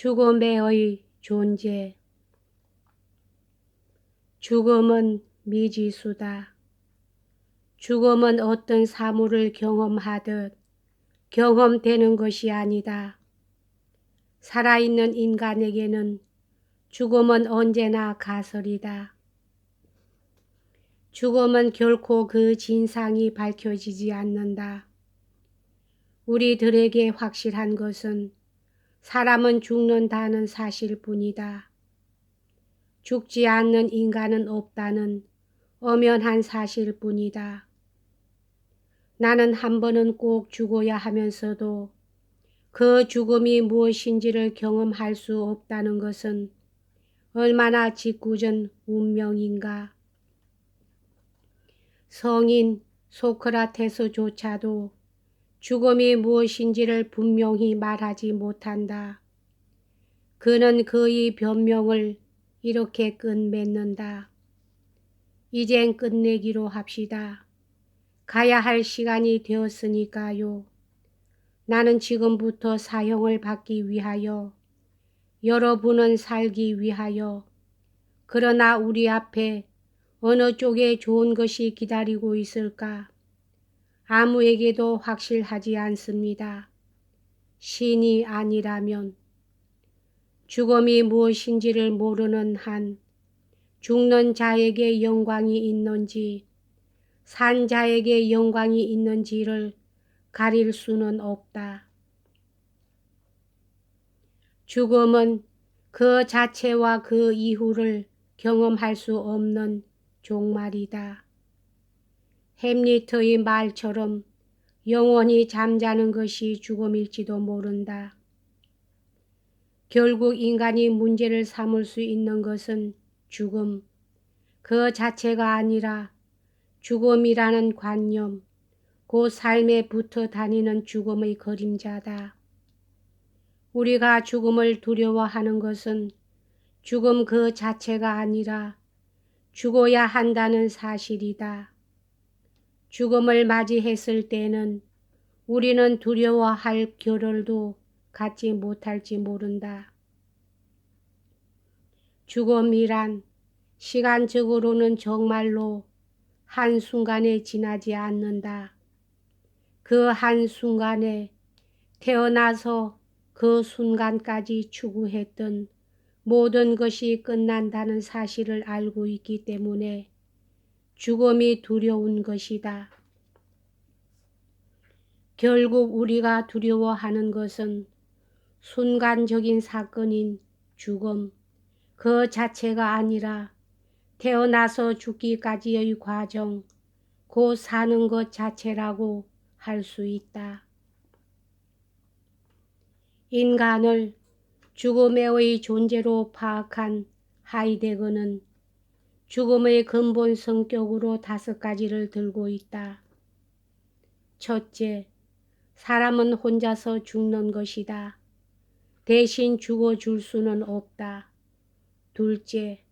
죽음의 존재 죽음은 미지수다. 죽음은 어떤 사물을 경험하듯 경험되는 것이 아니다. 살아있는 인간에게는 죽음은 언제나 가설이다. 죽음은 결코 그 진상이 밝혀지지 않는다. 우리들에게 확실한 것은 사람은 죽는다는 사실뿐이다. 죽지 않는 인간은 없다는 엄연한 사실뿐이다. 나는 한 번은 꼭 죽어야 하면서도 그 죽음이 무엇인지를 경험할 수 없다는 것은 얼마나 짓궂은 운명인가. 성인 소크라테스조차도 죽음이 무엇인지를 분명히 말하지 못한다. 그는 그의 변명을 이렇게 끝맺는다. 이젠 끝내기로 합시다. 가야 할 시간이 되었으니까요. 나는 지금부터 사형을 받기 위하여 여러분은 살기 위하여 그러나 우리 앞에 어느 쪽에 좋은 것이 기다리고 있을까? 아무에게도 확실하지 않습니다. 신이 아니라면 죽음이 무엇인지를 모르는 한 죽는 자에게 영광이 있는지 산 자에게 영광이 있는지를 가릴 수는 없다. 죽음은 그 자체와 그 이후를 경험할 수 없는 종말이다. 햄리트의 말처럼 영원히 잠자는 것이 죽음일지도 모른다. 결국 인간이 문제를 삼을 수 있는 것은 죽음, 그 자체가 아니라 죽음이라는 관념, 그 삶에 붙어 다니는 죽음의 그림자다. 우리가 죽음을 두려워하는 것은 죽음 그 자체가 아니라 죽어야 한다는 사실이다. 죽음을 맞이했을 때는 우리는 두려워할 겨를도 갖지 못할지 모른다. 죽음이란 시간적으로는 정말로 한순간에 지나지 않는다. 그 한순간에 태어나서 그 순간까지 추구했던 모든 것이 끝난다는 사실을 알고 있기 때문에 죽음이 두려운 것이다. 결국 우리가 두려워하는 것은 순간적인 사건인 죽음 그 자체가 아니라 태어나서 죽기까지의 과정, 곧 사는 것 자체라고 할 수 있다. 인간을 죽음의 존재로 파악한 하이데거는 죽음의 근본 성격으로 다섯 가지를 들고 있다. 첫째, 사람은 혼자서 죽는 것이다. 대신 죽어줄 수는 없다. 둘째,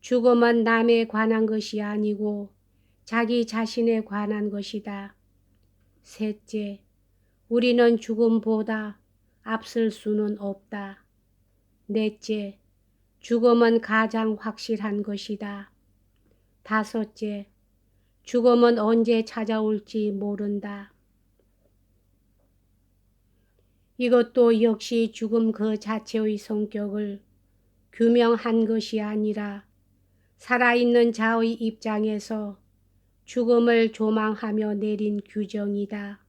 죽음은 남에 관한 것이 아니고 자기 자신에 관한 것이다. 셋째, 우리는 죽음보다 앞설 수는 없다. 넷째, 죽음은 가장 확실한 것이다. 다섯째, 죽음은 언제 찾아올지 모른다. 이것도 역시 죽음 그 자체의 성격을 규명한 것이 아니라 살아있는 자의 입장에서 죽음을 조망하며 내린 규정이다.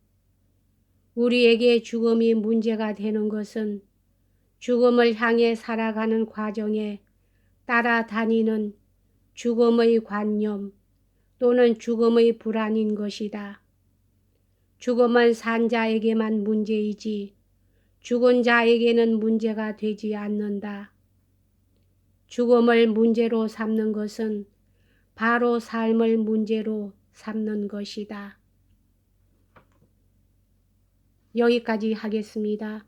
우리에게 죽음이 문제가 되는 것은 죽음을 향해 살아가는 과정에 따라다니는 죽음의 관념 또는 죽음의 불안인 것이다. 죽음은 산 자에게만 문제이지 죽은 자에게는 문제가 되지 않는다. 죽음을 문제로 삼는 것은 바로 삶을 문제로 삼는 것이다. 여기까지 하겠습니다.